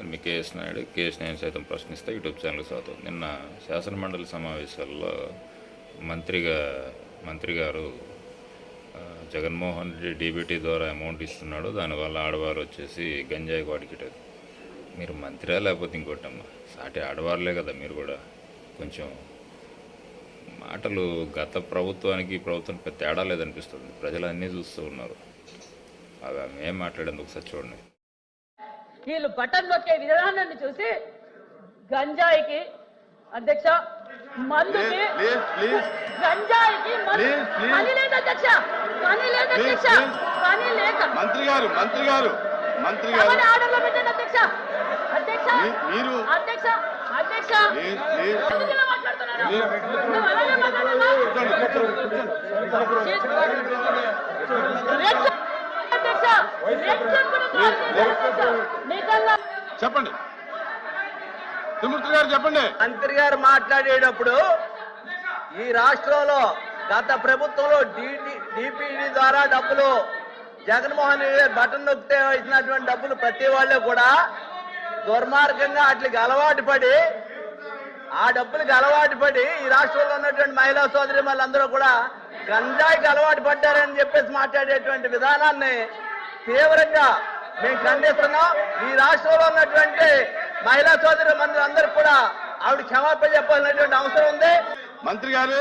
మీ KS Naidu. KS Naidu సైతం ప్రశ్నిస్తే YouTube channel స్వాగతం నిన్న శాసనమండలి సమావేశాల్లో మంత్రిగా మంత్రి గారు జగన్మోహన్ రెడ్డి డీబీటీ ద్వారా అమౌంట్ ఇస్తున్నాడు. దానివల్ల ఆడవారు వచ్చేసి గంజాయి వాడికిటారు మీరు మంత్రియా లేకపోతే ఇంకోటమ్మా? సాటి ఆడవారులే కదా మీరు కూడా. కొంచెం మాటలు గత ప్రభుత్వానికి ప్రభుత్వానికి తేడా లేదనిపిస్తుంది. ప్రజలు అన్నీ చూస్తూ ఉన్నారు. అవి ఆమె ఏం మాట్లాడేందుకు ఒకసారి చూడండి వీళ్ళు బటన్ నొక్కే విధానాన్ని చూసి గంజాయికి అధ్యక్ష మందుకి గంజాయికి. పని లేదు అధ్యక్ష. పని లేదు Please, అధ్యక్ష. please. పని లేక. మంత్రి గారు మంత్రి గారు మంత్రి గారు. సభని ఆర్డర్లో పెట్టండి అధ్యక్ష. అధ్యక్ష. మీ- మీరు. అధ్యక్ష అధ్యక్ష. మాట్లాడుతున్నారు? చెప్పండి. తిమ్మూర్తి గారు చెప్పండి. మంత్రి గారు మాట్లాడేటప్పుడు ఈ రాష్ట్రంలో గత ప్రభుత్వంలో డిపిడి ద్వారా డబ్బులు జగన్మోహన్ రెడ్డి గారు బటన్ నొక్కితే ఇచ్చినటువంటి డబ్బులు ప్రతి వాళ్ళు కూడా దుర్మార్గంగా వాటికి అలవాటు పడి ఆ డబ్బులకు అలవాటు పడి ఈ రాష్ట్రంలో ఉన్నటువంటి మహిళా సోదరి వాళ్ళందరూ కూడా గంజాయికి అలవాటు పడ్డారని చెప్పేసి మాట్లాడేటువంటి విధానాన్ని తీవ్రంగా మేము ఖండిస్తున్నాం. ఈ రాష్ట్రంలో ఉన్నటువంటి మహిళా సోదరు మంత్రులందరూ కూడా ఆవిడ క్షమాపణ చెప్పాల్సినటువంటి అవసరం ఉంది. మంత్రి గారు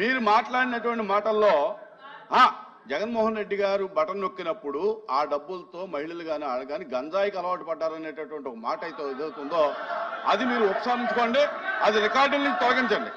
మీరు మాట్లాడినటువంటి మాటల్లో జగన్మోహన్ రెడ్డి గారు బటన్ నొక్కినప్పుడు ఆ డబ్బులతో మహిళలు కానీ ఆడ కానీ గంజాయికి అలవాటు పడ్డారనేటటువంటి ఒక మాట అయితే ఏదవుతుందో అది మీరు ఉపసంహరించుకోండి అది రికార్డుల నుంచి తొలగించండి.